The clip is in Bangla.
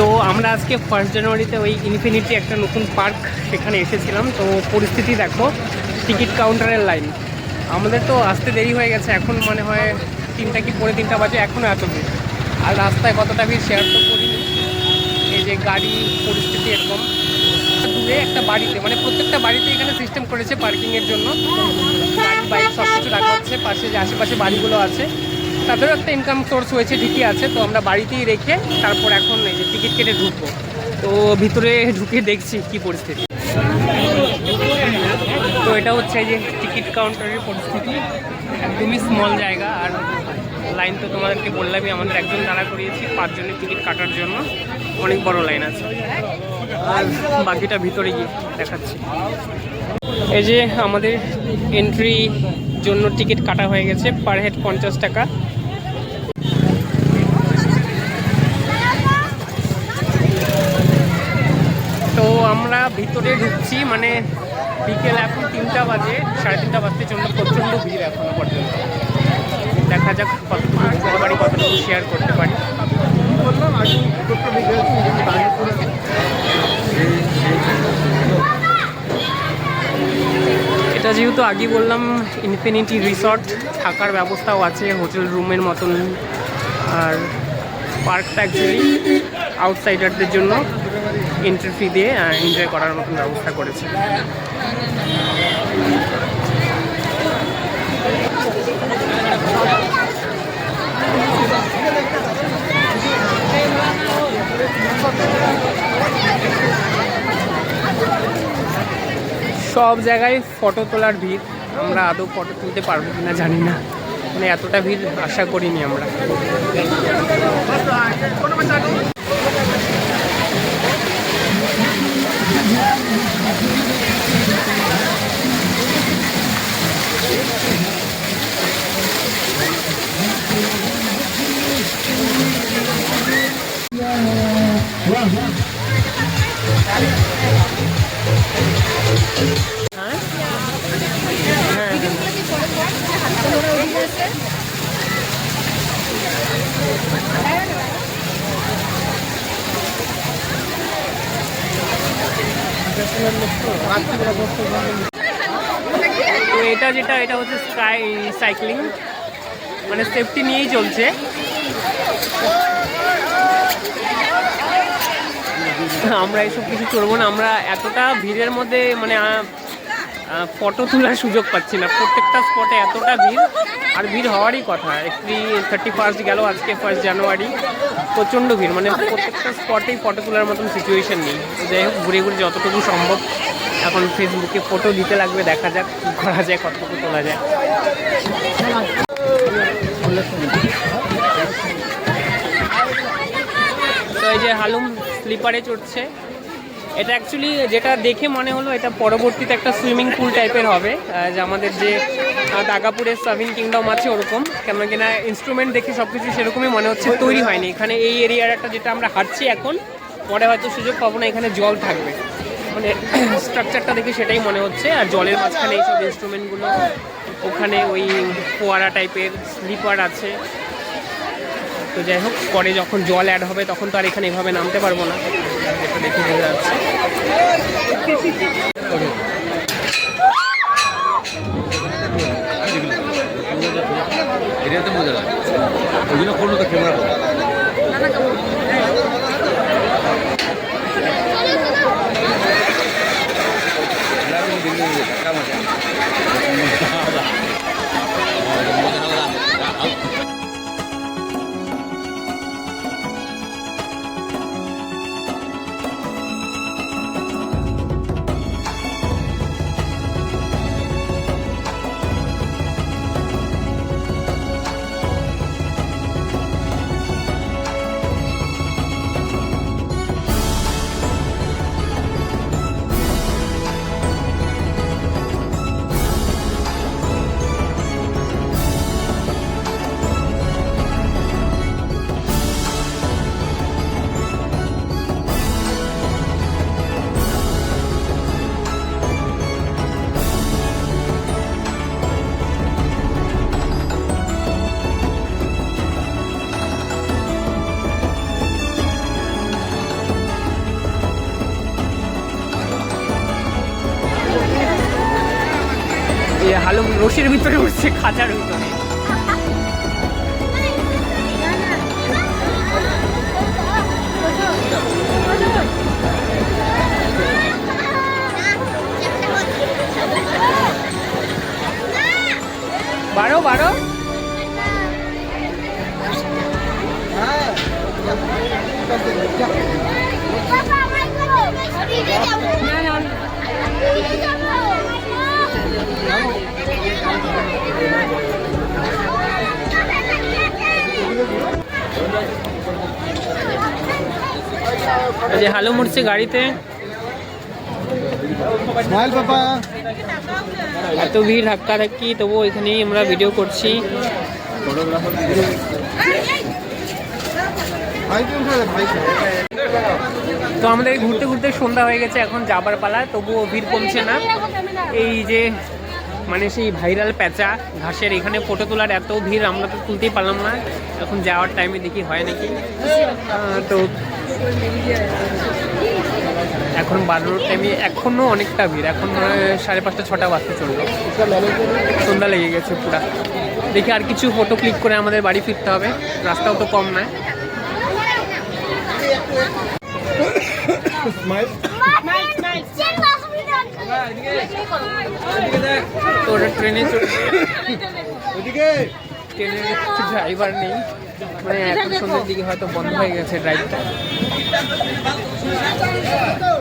তো আমরা আজকে ফার্স্ট জানুয়ারিতে ওই ইনফিনিটি একটা নতুন পার্ক সেখানে এসেছিলাম। তো পরিস্থিতি দেখো টিকিট কাউন্টারের লাইন আমাদের তো আসতে দেরি হয়ে গেছে, এখন মনে হয় তিনটা কি পরে তিনটা বাজে এখনও এত ভিড়। আর রাস্তায় কতটা ভিড় শেয়ার তো করিনি। এই যে গাড়ি পরিস্থিতি এরকম। দূরে একটা বাড়িতে মানে প্রত্যেকটা বাড়িতে এখানে সিস্টেম করেছে পার্কিংয়ের জন্য। গাড়ি বাইক সব কিছু রাখা হচ্ছে, পাশে যে আশেপাশে বাড়িগুলো আছে। তাদেরও একটা ইনকাম সোর্স হয়েছে ঠিকই আছে, তো আমরা বাড়িতেই রেখে তারপর এখন এই যে টিকিট কেটে ঢুকবো। তো ভিতরে ঢুকে দেখছি কি পরিস্থিতি। তো এটা হচ্ছে যে টিকিট কাউন্টারের পরিস্থিতি। একদমই স্মল জায়গা, আর লাইন তো তোমাদেরকে বললামই, আমাদের একজন দাঁড়া করিয়েছি, পাঁচজনের টিকিট কাটার জন্য। অনেক বড় লাইন আছে। আর বাকিটা ভিতরে গিয়ে দেখাচ্ছি। এই যে আমাদের এন্ট্রি জন্য টিকিট কাটা হয়ে গেছে পার হেড পঞ্চাশ টাকা তো আমরা ভিতরে ঢুকছি মানে বিকেল এখন তিনটা বাজে, সাড়ে তিনটা বাজতে জন্য প্রচণ্ড ভিড় এখনও পর্যন্ত। দেখা যাক কতটুকু বলতে পারি কতটুকু শেয়ার করতে পারি। এটা যেহেতু আগে বললাম ইনফিনিটি রিসর্ট থাকার ব্যবস্থাও আছে হোটেল রুমের মতন। আর পার্কটা অ্যাকচুয়ালি আউটসাইডারদের জন্য। এন্ট্রি ফি দিয়ে এনজয় করার মতন ব্যবস্থা করেছে। সব জায়গায় ফটো তোলার ভিড়, আমরা আদৌ ফটো তুলতে পারব কিনা জানি না। মানে এতটা ভিড় আশা করিনি আমরা। হ্যাঁ তো এটা যেটা, এটা হচ্ছে সাইক্লিং মানে সেফটি নিয়েই চলছে। আমরা এসব কিছু চলবো না। আমরা এতটা ভিড়ের মধ্যে মানে ফটো তোলার সুযোগ পাচ্ছি না। প্রত্যেকটা স্পটে এতটা ভিড়, আর ভিড় হওয়ারই কথা। একটি থার্টি ফার্স্ট গেল আজকে ফার্স্ট জানুয়ারি প্রচণ্ড ভিড় মানে প্রত্যেকটা স্পটেই ফটো তোলার মতন সিচুয়েশন নেই। যাই হোক, ঘুরে ঘুরে যতটুকু সম্ভব এখন ফেসবুকে ফটো দিতে লাগবে, দেখা যাক কী করা যায়, কতটুকু তোলা যায়। তো এই যে হালুম স্লিপারে চড়ছে। এটা অ্যাকচুয়ালি যেটা দেখে মনে হলো, এটা পরবর্তীতে একটা সুইমিং পুল টাইপের হবে। যে আমাদের যে দাগাপুরের সাভিন কিংডম আছে ওরকম। কেন কিনা ইনস্ট্রুমেন্ট দেখে সব কিছু সেরকমই মনে হচ্ছে, তৈরি হয়নি। এখানে এই এরিয়ার একটা যেটা আমরা হাঁটছি এখন, পরে হয়তো সুযোগ পাবো না, এখানে জল থাকবে। মানে স্ট্রাকচারটা দেখে সেটাই মনে হচ্ছে। আর জলের মাঝখানে এইসব ইনস্ট্রুমেন্টগুলো ওখানে ওই ফোয়ারা টাইপের স্লিপার আছে। তো যাই হোক, পরে যখন জল অ্যাড হবে, তখন তো আর এখানে এভাবে নামতে পারব না। দেখে নিয়ে যাচ্ছি। এটাতে মজা লাগে। ওই জন্য করল তো ক্যামেরা করো হালুম রশির ভিতরে উঠছে খাঁচার ভিতরে বারো বারো এই যে হালুম উঠছে গাড়িতে। এত ভিড় ধাক্কা ধাক্কি তবুও এখানেই আমরা ভিডিও করছি। তো আমাদের ঘুরতে ঘুরতে সন্ধ্যা হয়ে গেছে এখন যাবার পালা তবুও ভিড় কমছে না। এই যে মানে সেই ভাইরাল প্যাঁচা ঘাসের এখানে ফটো তোলার এত ভিড় আমরা তো তুলতেই পারলাম না। এখন যাওয়ার টাইমে দেখি হয় নাকি। তো এখন বারোর টাইমে এখনও অনেকটা ভিড়। এখন সাড়ে পাঁচটা ছটা বাজতে চলল। সন্ধ্যা লেগে গেছে পুরা। দেখি আর কিছু ফটো ক্লিক করে আমাদের বাড়ি ফিরতে হবে। রাস্তাও তো কম নয় স্মাইল ট্রেনে ট্রেনের ড্রাইভার নেই। মানে এখন সন্ধ্যের দিকে হয়তো বন্ধ হয়ে গেছে ড্রাইভটা